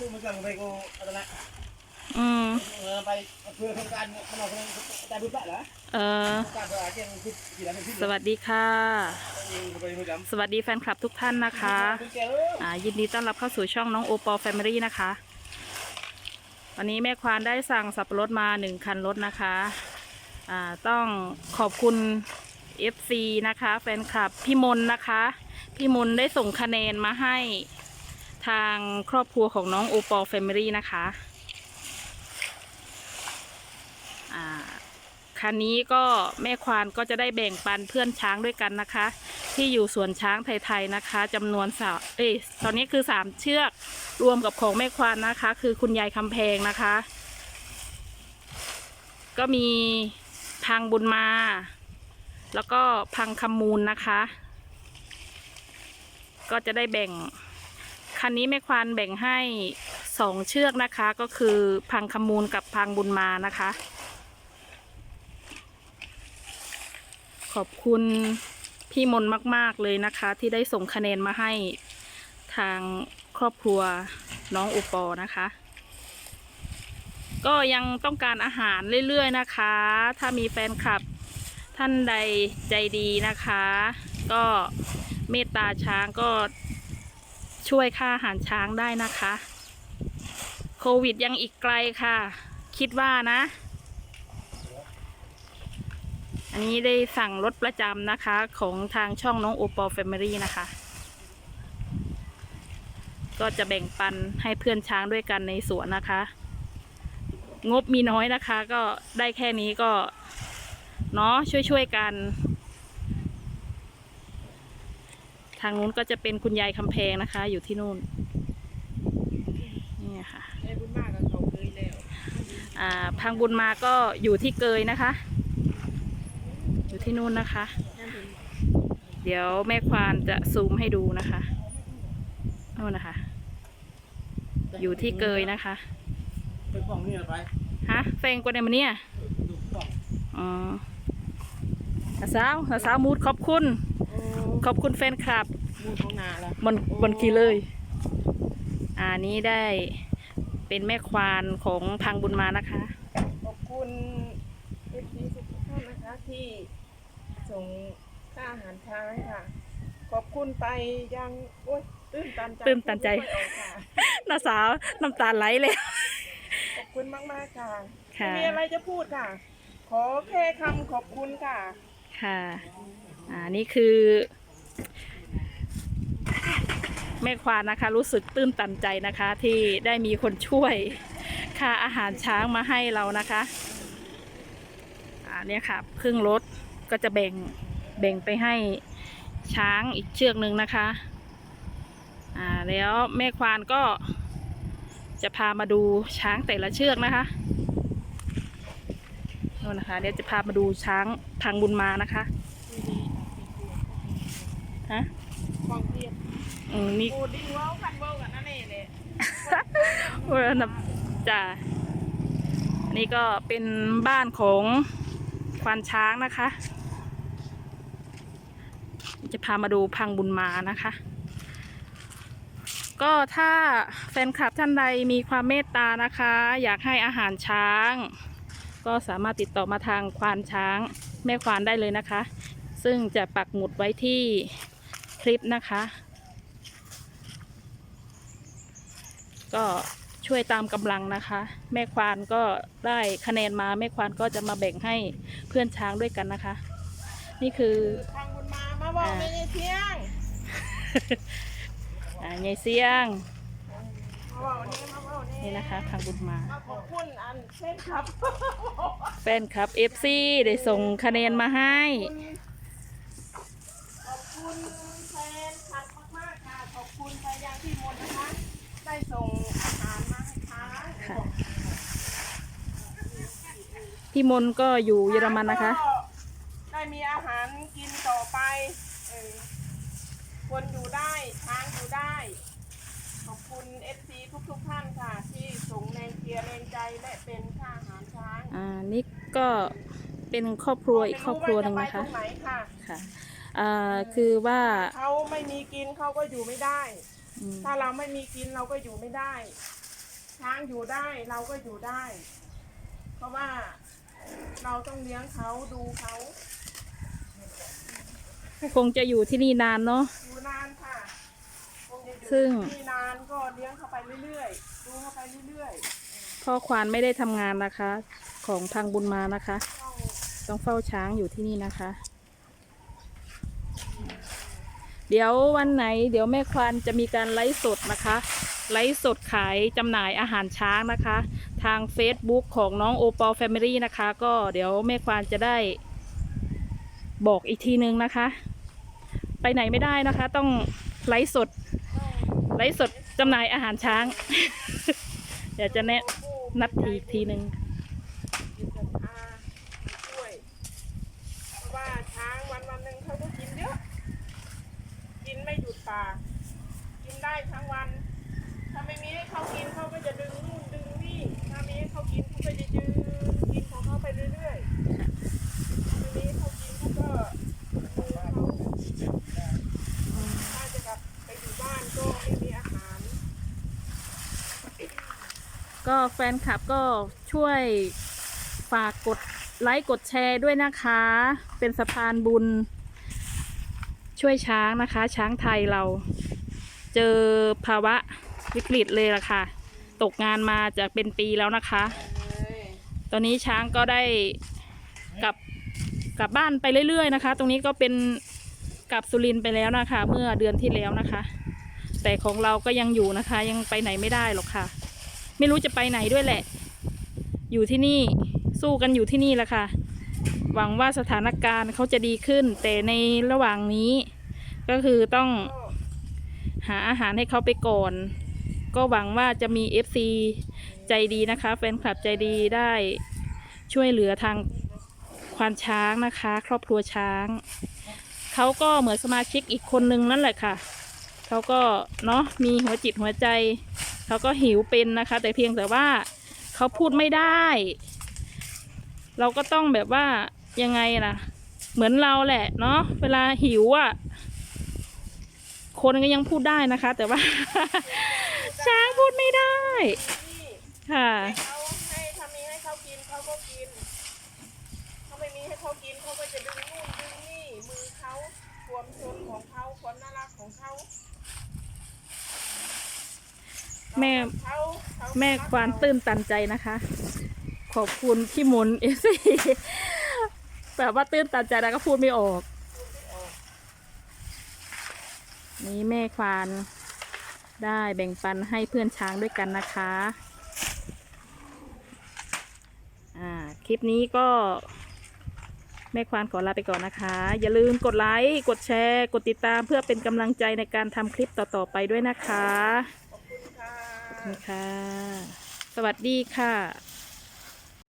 ตู้มันสั่งไปกูอะไรนะอืมเออไปเพื่อโครงการมันเอาคนแต่ดูบ้าเหรอเออโครงการเพื่ออาเจียนคือกี่ล้านเป็นที่สวัสดีค่ะ สวัสดีแฟนคลับทุกท่านนะคะอ่ายินดีต้อนรับเข้าสู่ช่องน้องโอปอลแฟมิลี่นะคะวันนี้แม่ควานได้สั่งสับปะรดมาหนึ่งคันรถนะคะอ่าต้องขอบคุณ FC นะคะ แฟนคลับพี่มนนะคะ พี่มนได้ส่งคะแนนมาให้ ทางครอบครัวของน้องโอปอลแฟมิลี่นะคะอ่าคันนี้ก็แม่ควานก็จะได้แบ่งปันเพื่อนช้างด้วยกันนะคะ ที่อยู่สวนช้างไทยๆนะคะจำนวนสาเอ้ยตอนนี้คือสามเชือกรวมกับของแม่ควานนะคะ คือคุณยายคำแพงนะคะ ก็มีพังบุญมา แล้วก็พังคำมูลนะคะ ก็จะได้แบ่ง คันนี้แม่ควานแบ่งให้สองเชือกนะคะ ก็คือพังคำมูลกับพังบุญมานะคะ ขอบคุณพี่มนมาก ๆ เลยนะคะ ที่ได้ส่งคะแนนมาให้ทางครอบครัวน้องอุปอนะคะ ก็ยังต้องการอาหารเรื่อย ๆ นะคะ ถ้ามีแฟนคลับท่านใดใจดีนะคะ ก็เมตตาช้างก็ ช่วยค่าอาหารช้างได้นะคะ โควิดยังอีกไกลค่ะ คิดว่านะ อันนี้ได้สั่งรถประจำนะคะ ของทางช่องน้องโอปอลแฟมิลี่นะคะ ก็จะแบ่งปันให้เพื่อนช้างด้วยกันในสวนนะคะ งบมีน้อยนะคะ ก็ได้แค่นี้ก็ เนาะช่วยๆกัน ทางนู้นก็จะเป็นคุณยายคำแพงนะคะ อยู่ที่นู่นนี่ค่ะไอ้บุญมากกับเขาเคยแล้วอ่าพังบุญมาก็อยู่ที่เกยนะคะ อยู่ที่นู่นนะคะนั่นเห็นเดี๋ยวแม่ควานจะซูมให้ดูนะคะนู่นนะคะ อยู่ที่เกยนะคะไปกล่องนี่ไปฮะแฟงกว่าเดมนเนี่ยดูกล่องอ๋อนาสาวนาสาวมูดขอบคุณโอ้ ขอบคุณแฟนคลับมูลของนาละบนบนกีเลย อ่านี้ได้เป็นแม่ควานของพังบุญมานะคะ ขอบคุณเอฟซีทุกท่านนะคะที่ส่งค่าอาหารช้างค่ะ ขอบคุณไปยังโอ้ยตื้นตันใจตื้นตันใจพูดไม่ค่อยออกค่ะนาสาวน้ำตาไหลเลยขอบคุณมากมากๆค่ะค่ะไม่มีอะไรจะพูดค่ะ ขอแค่คำขอบคุณค่ะ ค่ะ อ่านี่คือ แม่ควานนะคะ รู้สึกตื้นตันใจนะคะ ที่ได้มีคนช่วยค่าอาหารช้างมาให้เรานะคะอ่าเนี่ยค่ะครึ่งรถก็จะแบ่งแบ่งไปให้ช้างอีกเชือกหนึ่งนะคะอ่าแล้วแม่ควานก็จะพามาดูช้างแต่ละเชือกนะคะนู่นนะคะเดี๋ยวจะพามาดูช้างพังบุญมานะคะฮะฟังเพียร อืมนี่ ปูดิ้นเว้าคันเว้ากันนั่นเองเลยเออนะจ้ะนี่ก็เป็นบ้านของควานช้างนะคะ จะพามาดูพังบุญมานะคะ ก็ถ้าแฟนคลับท่านใดมีความเมตตานะคะ อยากให้อาหารช้าง ก็สามารถติดต่อมาทางควานช้างแม่ควานได้เลยนะคะ ซึ่งจะปักหมุดไว้ที่คลิปนะคะ ก็ช่วยตามกำลังนะคะ แม่ควานก็ได้คะแนนมาแม่ควานก็จะมาแบ่งให้เพื่อนช้างด้วยกันนะคะ นี่คือทางบุญมามาบอกไม่ได้เที่ยงอ่ายายเสียงมาบอกนี่มาบอกนี่นี่นะคะทางบุญมามาขอบคุณอันเช่นครับแฟนคลับเอฟซีได้ส่งคะแนนมาให้ขอบคุณแฟนคลับมากๆค่ะขอบคุณไปยังพี่มนต์นะคะ ได้ส่งอาหารมาให้ช้างค่ะพี่มนต์ก็อยู่เยอรมันนะคะ ก็ได้มีอาหารกินต่อไปเออคนอยู่ได้ช้างอยู่ได้ ขอบคุณเอฟซีทุกๆท่านค่ะ ที่ส่งแรงเชียร์แรงใจและเป็นค่าอาหารช้างอ่านี่ก็เป็นครอบครัวอีกครอบครัวหนึ่งนะคะไม่รู้ว่าจไปตรงไหนค่ะ ค่ะอ่าคือว่า เขาไม่มีกินเขาก็อยู่ไม่ได้อืม ถ้าเราไม่มีกินเราก็อยู่ไม่ได้ ช้างอยู่ได้เราก็อยู่ได้ เพราะว่าเราต้องเลี้ยงเขาดูเขาคงจะอยู่ที่นี่นานเนาะ อยู่นานค่ะคงจะอยู่ซึ่ง ที่นานก็เลี้ยงเขาไปเรื่อยๆ ดูเขาไปเรื่อยพ่อควานไม่ได้ทำงานนะคะ ของทางบุญมานะคะ ๆ ต้องต้องเฝ้าช้างอยู่ที่นี่นะคะ เดี๋ยววันไหน เดี๋ยวแม่ควานจะมีการไลฟ์สดนะคะ ไลฟ์สดขายจำหน่ายอาหารช้างนะคะ ทาง Facebook ของน้องโอปอลแฟมิลี่นะคะ ก็เดี๋ยวแม่ควานจะได้บอกอีกทีนึงนะคะ ไปไหนไม่ได้นะคะ ต้องไลฟ์สด ไลฟ์สดจำหน่ายอาหารช้าง เดี๋ยวจะแนะนัดทีอีกทีนึง จิตศรัทธาช่วย เพราะว่าช้างวันวันๆหนึ่งเขาก็กินเยอะ กินไม่หยุดปาก กิน ได้ทั้งวัน ถ้าไม่มีให้เขากินเขาก็จะดึงนู่นดึงนี่ ถ้ามีให้เขากินเขาก็จะยืนกินของเขาไปเรื่อยๆถ้าไม่มีให้เขากินเขาก็ดูเขาถ้าจะกลับไปอยู่บ้านก็ไม่มีอาหาร ก็แฟนคลับก็ช่วยฝากกดไลค์กดแชร์ด้วยนะคะ เป็นสะพานบุญ ช่วยช้างนะคะ ช้างไทยเรา เจอภาวะวิกฤตเลยล่ะค่ะ ตกงานมาจะเป็นปีแล้วนะคะ ตอนนี้ช้างก็ได้กลับกลับบ้านไปเรื่อยๆนะคะ ตรงนี้ก็เป็นกลับสุรินไปแล้วนะคะ เมื่อเดือนที่แล้วนะคะ แต่ของเราก็ยังอยู่นะคะ ยังไปไหนไม่ได้หรอกค่ะ ไม่รู้จะไปไหนด้วยแหละ อยู่ที่นี่สู้กันอยู่ที่นี่แหละค่ะ หวังว่าสถานการณ์เขาจะดีขึ้น แต่ในระหว่างนี้ ก็คือต้อง หาอาหารให้เขาไปก่อน ก็หวังว่าจะมี FC ใจดีนะคะ แฟนคลับใจดีได้ช่วยเหลือทางควานช้างนะคะ ครอบครัวช้าง เขาก็เหมือนสมาชิกอีกคนนึงนั่นแหละค่ะ เขาก็เนาะมีหัวจิตหัวใจ เขาก็หิวเป็นนะคะ แต่เพียงแต่ว่าเขาพูดไม่ได้ เราก็ต้องแบบว่ายังไงล่ะ เหมือนเราแหละเนาะเวลาหิวอะ่ะ คนก็ยังพูดได้นะคะ แต่ว่า ช้างพูดไม่ได้ ค่ะ เขาให้ถ้ามีให้เขากินเขาก็กินถ้าไม่มีให้เขากินเขาก็จะดึงนู่นดึงนี่มือเขาความชนของเขาความน่ารักของเขาแม่ เขาเขาแม่ควานตื้นตันใจนะคะ ขอบคุณพี่มนเอซีแบบว่าตื้นตันใจแล้วก็พูดไม่ออก นี่แม่ควานได้แบ่งปันให้เพื่อนช้างด้วยกันนะคะอ่าคลิปนี้ก็แม่ควานขอลาไปก่อนนะคะ อย่าลืมกดไลค์กดแชร์ กดติดตามเพื่อเป็นกำลังใจในการทำคลิปต่อๆไปด้วยนะคะขอบคุณค่ะขอบคุณค่ะสวัสดีค่ะ